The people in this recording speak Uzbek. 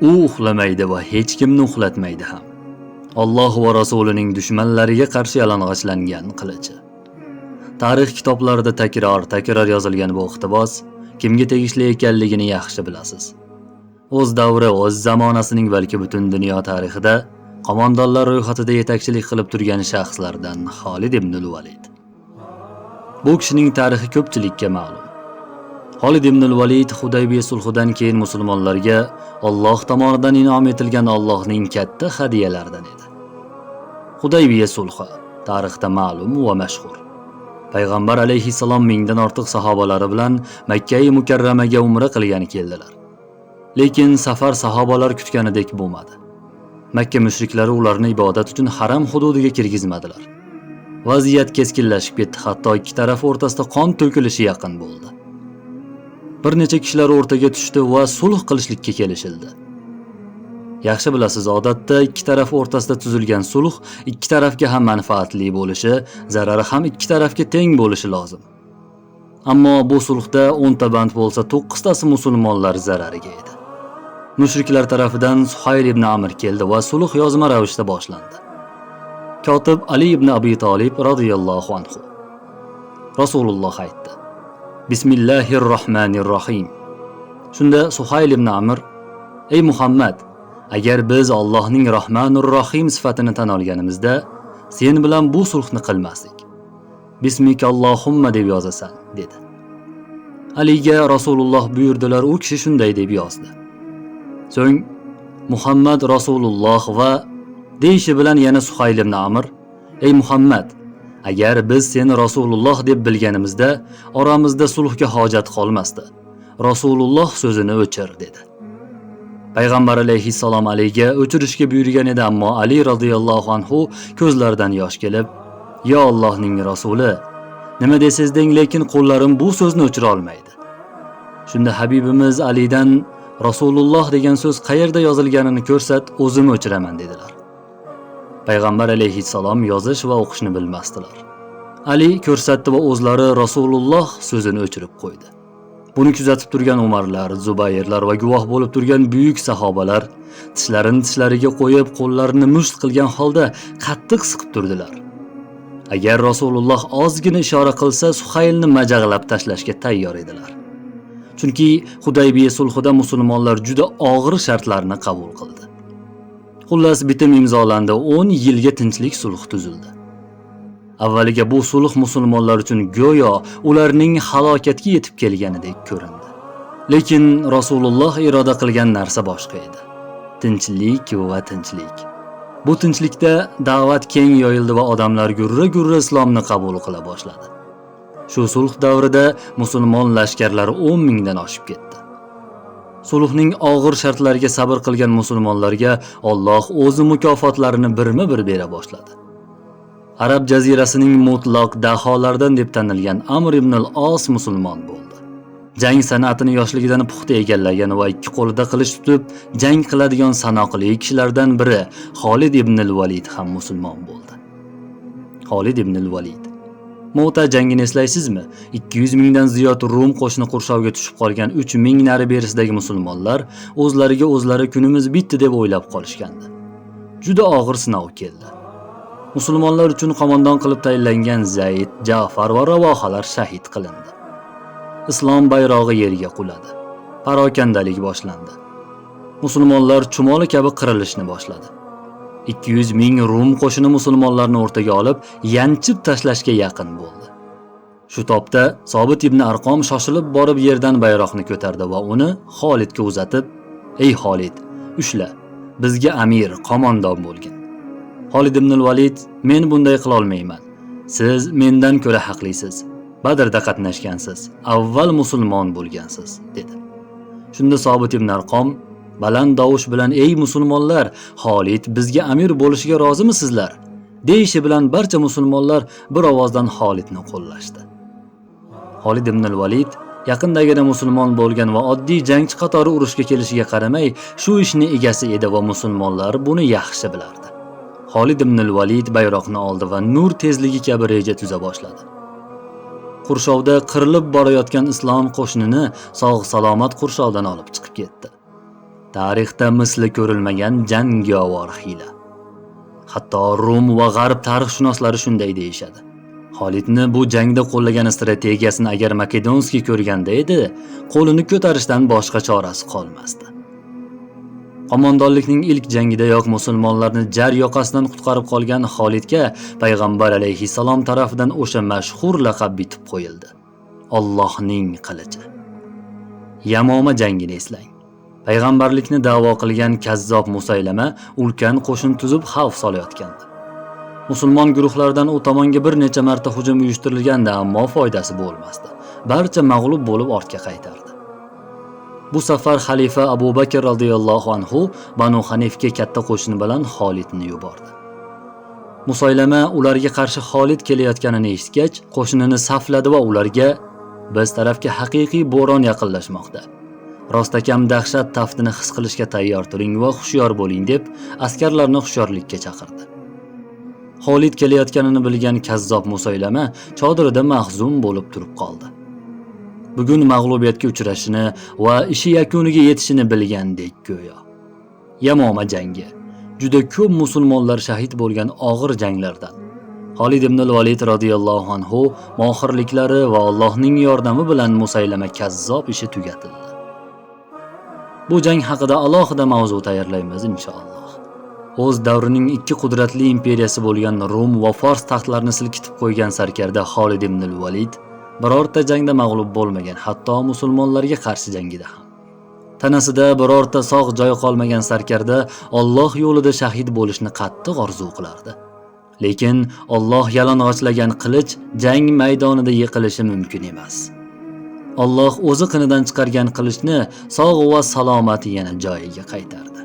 u uxlamaydi va hech kimni uxlatmaydi ham alloh va rasulining dushmanlariga qarshi yalang'ochlangan qilichi tarix kitoblarida takror takror yozilgan bu iqtibos kimga tegishli ekanligini yaxshi bilasiz o'z davri o'z zamonasining balki butun dunyo tarixida qo'mondonlar ro'yxatida yetakchilik qilib turgan shaxslardan Xolid ibn Valid. Bu kishining tarixi ko'pchilikka ma'lum. Xolid ibn Valid Hudaybiya sulhidan keyin musulmonlarga Alloh tomonidan in'om etilgan Allohning katta hadiyalaridan edi. Hudaybiya sulhi tarixda ma'lum va mashhur. Payg'ambar alayhissalom mingdan ortiq sahobalari bilan Makka mukarramaga umra qilgan keldilar. Lekin safar sahobalar kutganidek bo'lmadi. Makka mushriklari ularni ibodat uchun haram hududiga kirgizmadilar. Vaziyat keskinlashib ketdi, hatto ikki taraf o'rtasida qon to'kilishi yaqin bo'ldi. Bir necha kishilar o'rtaga tushdi va sulh qilishlikka kelishildi. Yaxshi bilasiz, odatda ikki taraf o'rtasida tuzilgan sulh ikki tarafga ham manfaatli bo'lishi, zarari ham ikki tarafga teng bo'lishi lozim. Ammo bu sulhda 10 ta band bo'lsa, 9 tasi musulmonlar zarariga edi. Mushriklar tarafidan Suhayl ibn Amr keldi va sulh yozma ravishda boshlandi. Kotib Ali ibn Abi Talib radhiyallohu anhu. Rasululloh aytdi: Bismillahir Rohmanir Rohim. Shunda Suhayl ibn amir "Ey Muhammad, agar biz Allohning Rahmanur Rohim sifatini tan olganimizda, sen bilan bu sulhni qilmasdik. Bismikallohumma deb yozasan" dedi. Aliga Rasululloh buyurdilar, u kishi shunday deb yozdi. So'ng Muhammad Rasululloh va deyishi bilan yana Suhayl ibn amir "Ey Muhammad, agar biz seni Rasululloh deb bilganimizda, oramizda sulhga hojat qolmasdi. Rasululloh so'zini o'chir" dedi. Payg'ambar alayhissalom Aliga o'chirishga buyurgan edi, ammo Ali radhiyallohu anhu ko'zlaridan yosh kelib: "Yo Allohning rasuli, nima desangiz deng, lekin qo'llarim bu so'zni o'chira olmaydi." Shunda Habibimiz Alidan Rasululloh degan so'z qayerda yozilganini ko'rsat, o'zim o'chiraman dedilar. Payg'ambar alayhissalom yozish va o'qishni bilmasdilar. Ali ko'rsatdi va o'zlari Rasululloh so'zini o'chirib qo'ydi. Buni kuzatib turgan Umarlar, Zubayrlar va guvoh bo'lib turgan buyuk sahobalar tishlarini tishlariga qo'yib, qo'llarini musht qilgan holda qattiq siqib turdilar. Agar Rasululloh ozgina ishora qilsa, Suhaylni majag'lab tashlashga tayyor edilar. Chunki Hudaybiya sulhida musulmonlar juda og'ir shartlarni qabul qildi. Xullas bitim imzolandi, 10 yilga tinchlik sulh tuzildi. Avvaliga bu sulh musulmonlar uchun go'yo ularning halokatga yetib kelganidek ko'rindi. Lekin Rasululloh iroda qilgan narsa boshqa edi. Tinchlik va tinchlik. Bu tinchlikda da'vat keng yoyildi va odamlar gurra-gurra islomni qabul qila boshladi. Shu sulh davrida musulmon lashkarlari 10 mingdan oshib ketdi. Sulhning og'ir shartlariga sabr qilgan musulmonlarga Alloh o'zi mukofotlarini birma-bir bera boshladi. Arab jazirasining mutlaq daholaridan deb tanilgan Amr ibn al-Os musulmon bo'ldi. Jang san'atini yoshligidan puxta egallagan va ikki qo'lida qilich tutib jang qiladigan sanoqli kishilardan biri Xolid ibn al-Valid ham musulmon bo'ldi. Xolid ibn al-Valid Mota jangini eslaysizmi? 200 mingdan ziyod Rum qo'shini qurshovga tushib qolgan 3 ming nari berisidagi musulmonlar o'zlariga o'zlari kunimiz bitdi deb o'ylab qolishgandi. Juda og'ir sinov keldi. Musulmonlar uchun qo'mondon qilib tayinlangan Zayd, Ja'far va Ravohalar shahid qilindi. Islom bayrog'i yerga quladi. Parokandalik boshlandi. Musulmonlar chumoli kabi qirilishni boshladi. 200 ming Rum qo'shini musulmonlarni o'rtaga olib, yanchib tashlashga yaqin bo'ldi. Shu topda Sobit ibn Arqom shoshilib borib yerdan bayroqni ko'tardi va uni Xolidga uzatib, "Ey Xolid, ushla, bizga amir, qo'mondon bo'lgin." Xolid ibn al-Valid, "Men bunday qila olmayman. Siz mendan ko'ra haqlisiz. Badrda qatnashgansiz, avval musulmon bo'lgansiz", dedi. Shunda Sobit ibn Arqom baland tovush bilan ey musulmonlar Xolid bizga amir bo'lishiga rozimisizlar deyishi bilan barcha musulmonlar bir ovozdan Xolidni qo'llashdi. Xolid ibn al-Valid yaqindagina musulmon bo'lgan va oddiy jangchi qatori urushga kelishiga qaramay shu ishni egasi edi va musulmonlar buni yaxshi bilardi. Xolid ibn al-Valid bayroqni oldi va nur tezligi kabi reja tuza boshladi. Qurshovda qirilib borayotgan islom qo'shinini sog' salomat qurshovdan olib chiqib ketdi. Tarixda misli ko'rilmagan jangovar hiyla. Hatto Rum va G'arb tarixshunoslari shunday deyishadi. Xolidni bu jangda qo'llagan strategiyasini agar Makedonskiy ko'rganda edi, qo'lini ko'tarishdan boshqa chorasi qolmasdi. Qo'mondonlikning ilk jangidayoq musulmonlarni jar yoqasidan qutqarib qolgan Xolidga payg'ambar alayhissalom tarafidan o'sha mashhur laqab bitib qo'yildi. Allohning qilichi. Yamoma jangini eslang. Payg'ambarlikni da'vo qilgan kazzob Musaylama ulkan qo'shin tuzib xavf solayotgandi. Musulmon guruhlaridan u tomonga bir necha marta hujum uyushtirilganda, ammo foydasi bo'lmasdi. Barcha mag'lub bo'lib ortga qaytardi. Bu safar xalifa Abu Bakr roziyallohu anhu Banu Hanifga katta qo'shin bilan Xolidni yubordi. Musaylama ularga qarshi Xolid kelayotganini eshitgach, qo'shinini safladi va ularga biz tarafga haqiqiy bo'ron yaqinlashmoqda. Rostakam dahshat taftini his qilishga tayyor turing va hushyor bo'ling deb askarlarni hushyorlikka chaqirdi. Xolid kelayotganini bilgan kazzob musoylama chodirida mahzun bo'lib turib qoldi. Bugun mag'lubiyatga uchrashini va ishi yakuniga yetishini bilgandek go'yo. Yamoma jangi juda ko'p musulmonlar shahid bo'lgan og'ir janglardan. Xolid ibn al-Valid radhiyallohu anhu mohirliklari va Allohning yordami bilan Musaylama kazzob ishi tugatildi. Bu jang haqida alohida mavzu tayyorlaymiz inshaalloh. O'z davrining ikki qudratli imperiyasi bo'lgan Rum va Fors taxtlarini silkitib qo'ygan sarkarda Xolid ibn al-Valid birorta jangda mag'lub bo'lmagan, hatto musulmonlarga qarshi jangida ham. Tanasida birorta sog' joy qolmagan sarkarda Alloh yo'lida shahid bo'lishni qattiq orzu qilardi. Lekin Alloh yalang'ochlagan qilich jang maydonida yiqilishi mumkin emas. Alloh o'zi qinidan chiqargan qilichni sog' va salomati yana joyiga qaytardi.